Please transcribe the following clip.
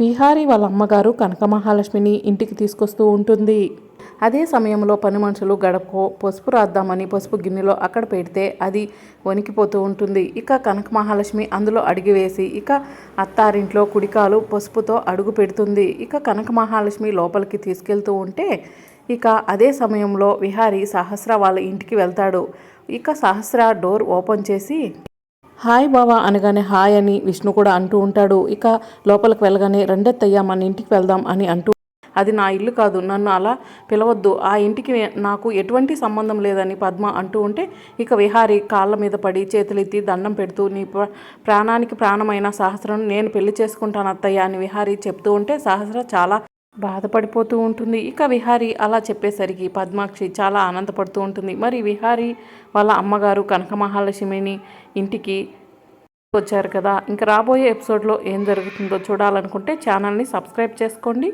విహారీ వాళ్ళ అమ్మగారు కనక మహాలక్ష్మిని ఇంటికి తీసుకొస్తూ ఉంటుంది. అదే సమయంలో పని మనుషులు గడపకో పసుపు రాద్దామని పసుపు గిన్నెలో అక్కడ పెడితే అది వణికిపోతూ ఉంటుంది. ఇక కనక మహాలక్ష్మి అందులో అడిగి వేసి ఇక అత్తారింట్లో కుడికాలు పసుపుతో అడుగు పెడుతుంది. ఇక కనక మహాలక్ష్మి లోపలికి తీసుకెళ్తూ ఉంటే ఇక అదే సమయంలో విహారీ సహస్ర వాళ్ళ ఇంటికి వెళ్తాడు. ఇక సహస్ర డోర్ ఓపెన్ చేసి హాయ్ బావా అనగానే హాయ్ అని విష్ణు కూడా అంటూ ఉంటాడు. ఇక లోపలికి వెళ్ళగానే రెండెత్తయ్యా మన ఇంటికి వెళ్దాం అని అంటూ అది నా ఇల్లు కాదు నన్ను అలా పిలవద్దు. ఆ ఇంటికి నాకు ఎటువంటి సంబంధం లేదని పద్మ అంటూ ఉంటే ఇక విహారి కాళ్ళ మీద పడి చేతులెత్తి దండం పెడుతూ నీ ప్రాణానికి ప్రాణమైన సహస్రం నేను పెళ్ళి చేసుకుంటాను అత్తయ్య అని విహారి చెప్తూ ఉంటే సహస్ర చాలా బాధపడిపోతూ ఉంటుంది. ఇక విహారి అలా చెప్పేసరికి పద్మాక్షి చాలా ఆనందపడుతూ ఉంటుంది. మరి విహారి వాళ్ళ అమ్మగారు కనక మహాలక్ష్మిని ఇంటికి వచ్చారు కదా. ఇంకా రాబోయే ఎపిసోడ్లో ఏం జరుగుతుందో చూడాలనుకుంటే ఛానల్ని సబ్స్క్రైబ్ చేసుకోండి.